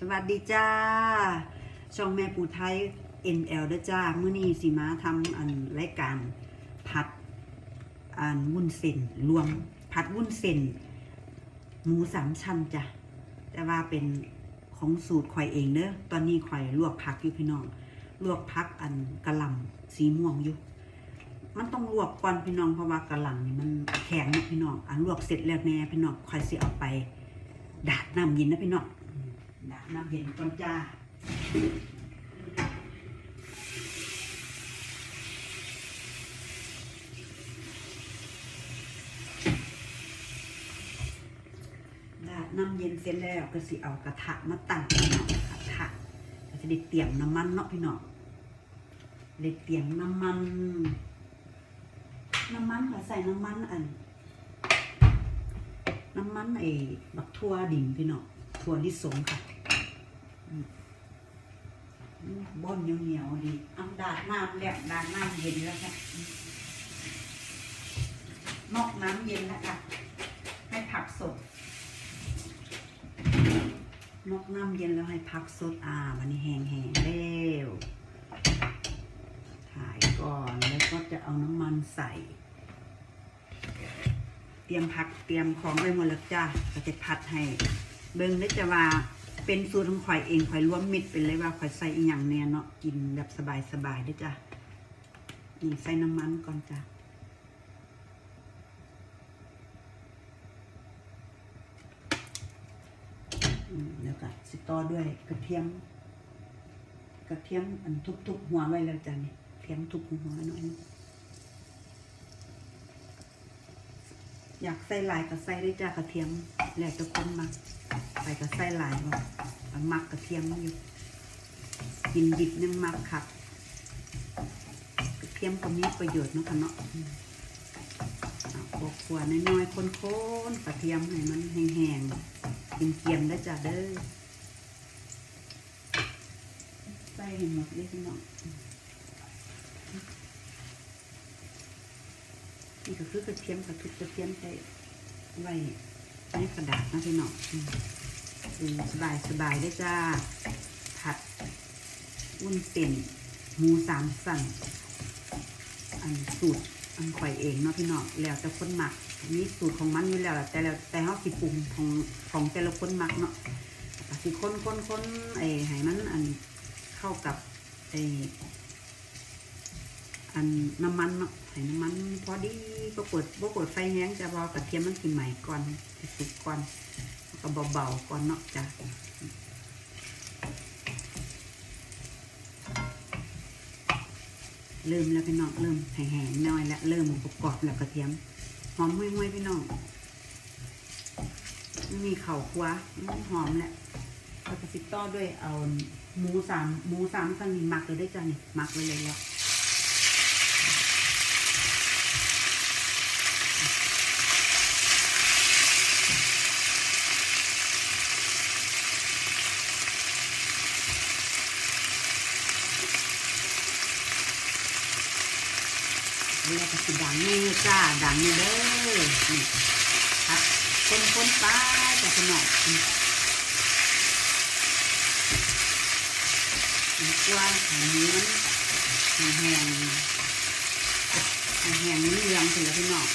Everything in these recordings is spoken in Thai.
สวัสดีจ้า ช่องแม่ปูไทย NL เด้จ้ามื้อนี้สิมาทำอันรายการผัดอันวุ้นเส้นรวมผัดวุ้นเส้นหมูสามชั้นจ้ะแต่ว่าเป็นของสูตรข่อยเองเด้อตอนนี้ข่อยลวกผักอยู่พี่น้อง ลวกผักอันกระหล่ำสีม่วงอยู่มันต้องลวกก่อนพี่น้องเพราะว่ากระหล่ำนี่มันแข็งนะพี่น้องอันลวกเสร็จแล้วแน่พี่น้องข่อยสิเอาไป ดาดน้ำเย็นนะพี่น้อง น้ำเย็นก่อนจ้าดาดน้ำเย็นเสร็จแล้วก็สิเอากระทะมาตั้งพี่น้องกระทะก็จะได้เตรียมน้ำมันเนาะพี่น้องได้เตรียมน้ำมัน น้ำมันค่ะใส่น้ำมันอัน น้ำมันไอ้บักทั่วดิ่งพี่น้องทั่วลิสงค่ะ อืมอืมบ้อนเหนียวๆดีเอาดาดน้ำแล้วดาดน้ำเย็นแล้วค่ะอืมนอกน้ำเย็นแล้วค่ะให้ผักสดนอกน้ำเย็นแล้วให้ผักสดอ่ามันนี่แห้งๆแล้วถ่ายก่อนแล้วก็จะเอาน้ำมันใส่ เตรียมผักเตรียมของไว้หมดแล้วจ้าก็จะผัดให้ เบิ่งได้จะว่า เป็นสูตรของข่อยเองข่อยรวมมิตรเป็นเลยว่าข่อยใส่อีหยังแน่เนาะกินแบบสบายๆได้จ้ะนี่ใส่น้ำมันก่อนจ้ะแล้วก็สิต่อด้วยกระเทียม กระเทียมอันทุบๆหัวไว้แล้วจ้ะนี่เทียมทุบหัวไว้หน่อยอยากใส่ลายก็ใส่ได้จ้ากระเทียมแล้วแต่คนมัก ใส่ก็ใส่หลายว่มักกระเทียมอยู่กินดิบยังมักคักกระเทียมก็มีประโยชน์เนาะค่ะเนาะอบกขวดน้อยๆคนๆกระเทียมให้มันแห้งๆกินเกียมได้จ้ะเด้อใส่ให้หมดเลยพี่น้องนี่ก็คือกระเทียมกระทุกกระเทียมใส่ไว้ในกระดาษนะพี่น้องอ สบายสบายได้จ้า ผัดวุ้นเส้นหมูสามสั่นอันสูตรอันข่อยเองเนาะพี่น้องแล้วแต่คนหมักมีสูตรของมันอยู่แล้วแต่แล้วแต่เขาสิปรุงของของแต่ละคนหมักเนาะสิคนคนคนไอ้ให้มันอันเข้ากับไอ้อันน้ำมันเนาะให้น้ำมันพอดีก็เปิดบ่เปิดไฟแห้งจะบอกระเทียมมันสิใหม่ก่อนสิสุกก่อน ก็เบาๆก่อนเนาะจ้ะเริ่มแล้วพี่น้องเริ่มแห้งๆน่อยแล้วเริ่มกรอบๆแล้วกระเทียมหอมห้วยๆพี่น้องมีเข่าครัวหอมแหละแล้วก็สิต่อด้วยเอาหมูสามหมูสามสันนี่หมักเลยได้จ้ะนี่หมักไว้เลยแล้วแล้วก็สิดัง นี่จ้าดังนี่เด้อนี่ครับคนคนๆไปแต่ขนมอืมมันกว้างอันนี้มันแห้งแห้งนี่เหลืองเสร็จแล้วพี่น้อง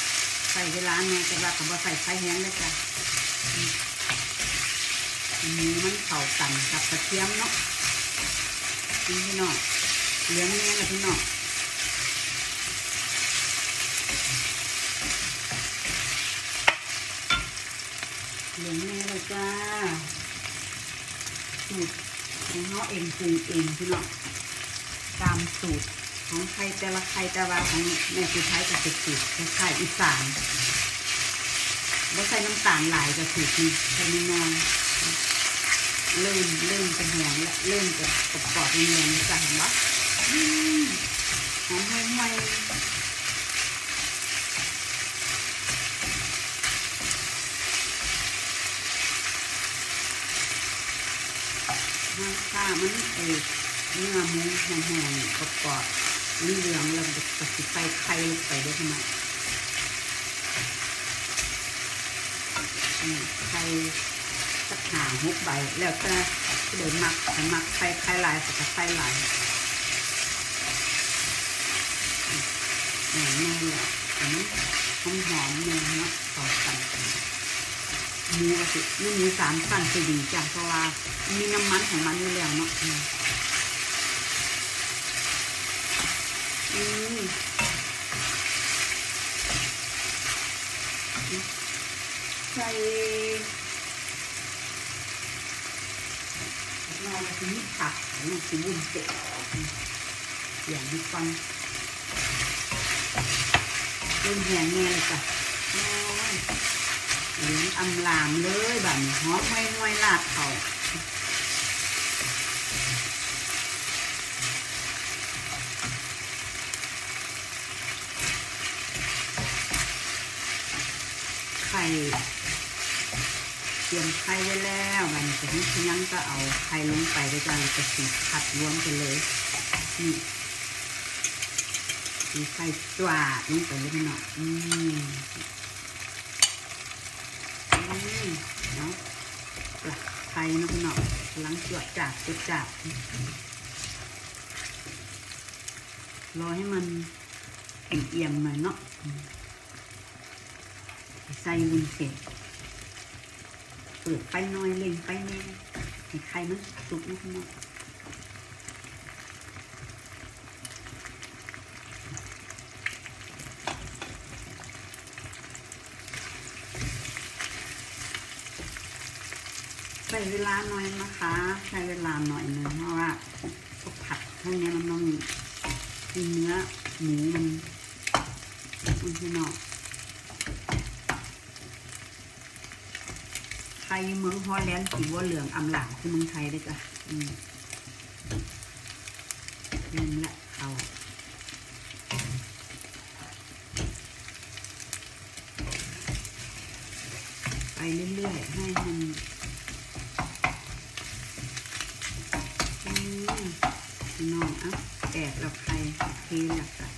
ใส่เวลาเนี่ยแต่ว่าก็บ่ใส่ไฟแห้งเลยจ้ะนี้มันเข่ากันกับกระเทียมเนาะพี่น้องเหลืองเนี่ยแหละพี่น้อง เหลืองแม่เลยจ้าสูตรของเขาเองปรุงเองพี่น้องตามสูตรของใครแต่ละใครแต่ว่าของแม่คือใช้กับเป็นสูตรคล้ายๆอีสานแล้วใส่น้ำตาลหลายกับสูตรนี้ใส่น้อยเริ่มเริ่มเป็นแหงแล้วเริ่มจะกรอบกรอบๆเนียนๆจ้ะเห็นปะอืมหอมห้อยๆ น้ำข้า มันเออเนื้อหมูแห้งๆกรอบๆมันเหลืองแล้วก็สิใส่ไข่ลงไปด้วยทำไมอืมไข่สักหาหกใบแล้วแต่เดินมักมักใส่ไข่ลายแต่ก็ใส่ลายอย่างนี้แหละมันหอมหอมเนื้อเนาะต่อกัน หมูก็สิเนื้อหมูสามสั้นคือดีจ้ะเพราะว่ามีน้ำมันของมันอยู่แล้วเนาะอืมใส่เราจะมีผักลูกชิ้นวุ้นเส้นอย่างนี้ฟันเริ่มแหงแน่เลยจ้ะโอ้ยเหลืองอำลามเลยแบบนี้หอมไม่ไม่ลาดเขาไข่เตรียมไข่ไว้แล้วมันจะให้ยังก็เอาไข่ลงไปด้วยกันจะสีผัดรวมกันเลยนี่มีไข่จวาดลงไปเล็กน้อยอืม เนาะปลักไข่น้ำหน่อยล้างจวดจัดจวดจับรอให้มันเอี่ยมๆหน่อยเนาะใส่วุ้นเส้นเปิดไปน้อยเล็งไปแน่ให้ไข่มันสุกนิดหน่อ ใช้เวลาหน่อยนะคะ ใช้เวลาหน่อยหนึงเพราะว่าพวกผัดพวกนี้มันต้องมีเนื้อหมูมันมันที่นอกไทยเมืองฮอลแลนด์สีบัวเหลืองอำหลางคือเมืองไทยด้วยจ้ะอืมนี่แหละเอาไปเรื่อยๆให้มัน อืมน้องอะแอบเราใครเทหลักอะ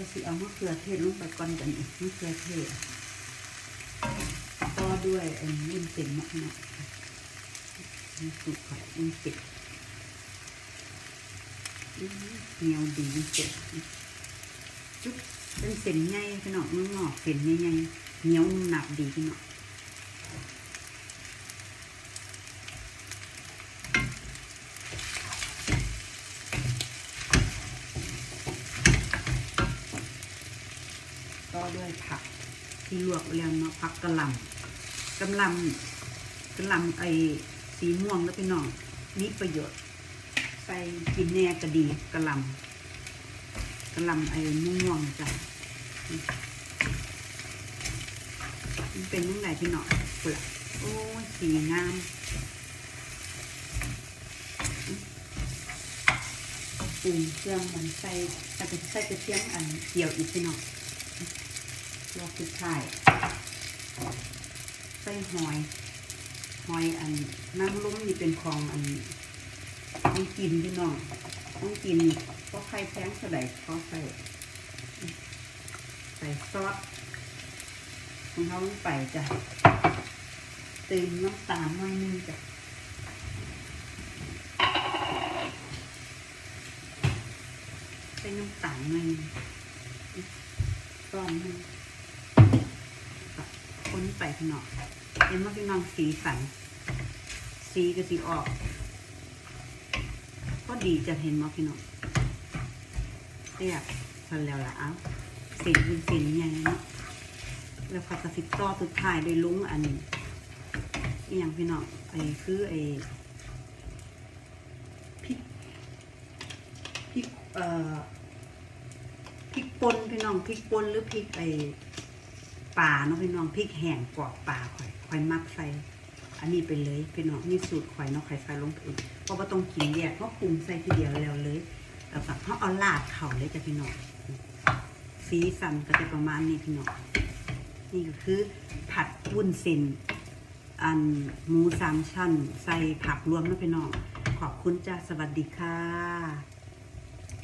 ก็สิเอามะเขือเทศลงไปก่อนกันมะเขือเทศก็ด้วยไอ้วุ้นเส้นมะนาวนี่สุกค่ะวุ้นเส้นอืมเหนียวดีเจ็บจุ๊บเป็นเส้นใหญ่พี่น้องงอกเส้นใหญ่เหนียวหนับดีขนาด ก็ด้วยผัก ที่ลวกแล้วเนาะผักกระหล่ำกระหล่ำกระหล่ำไอ้สีม่วงแล้วพี่น้องมีประโยชน์ ใส่กินแน่กระดีกระหล่ำกระหล่ำไอ้ม่วงจ้ะมันเป็นยังไงพี่น้องเปลือโอ้สีงามปรุงเครื่องมันใส่แต่ใส่กระเทียมอันเกี่ยวอีกพี่น้อง รอบสุดท้ายใส่หอย หอยอันน้ำล้มนี่เป็นของอันต้องกินพี่น้องต้องกินเพราะใครแพงเท่าไหร่เขาใส่ใส่ซอสของเขาลงไปจ้ะเติมน้ำตาลหน่อยนึงจ้ะใส่น้ำตาลหน่อยนึงก้อนหนึง นไปข้างนอกเห็นว่าพี่น้องสีสัน สีก็สีออก ก็ดีจะเห็นว่าพี่น้องเรียบทันแล้วล่ะเอ้าสีเป็นสีใหญ่เนาะแล้วผักกระสิบต่อสุดท้ายด้วยลุงอันนี้อย่างพี่น้องไอ้คือไอ้พริกพริกเอ่อพริกป่นพี่น้องพริกป่นหรือพริกไอ้ ปลาเนาะพี่น้องพริกแห้งกรอบปลาข่อยข่อยมักใส่ อันนี้ไปเลยพี่น้องนี่สูตรข่อยเนาะข่อยใส่ลงไปอีกเพราะว่าต้องกินแยกเพราะปรุงใส่ทีเดียวแล้วเลยแล้วก็เขาเอาลาดเข่าเลยจ้ะพี่น้องสีสันก็จะประมาณนี้พี่น้องนี่ก็คือผัดวุ้นเส้นอันหมูสามชั้น ใส่ผักรวมนะพี่น้องขอบคุณจ้าสวัสดีค่ะ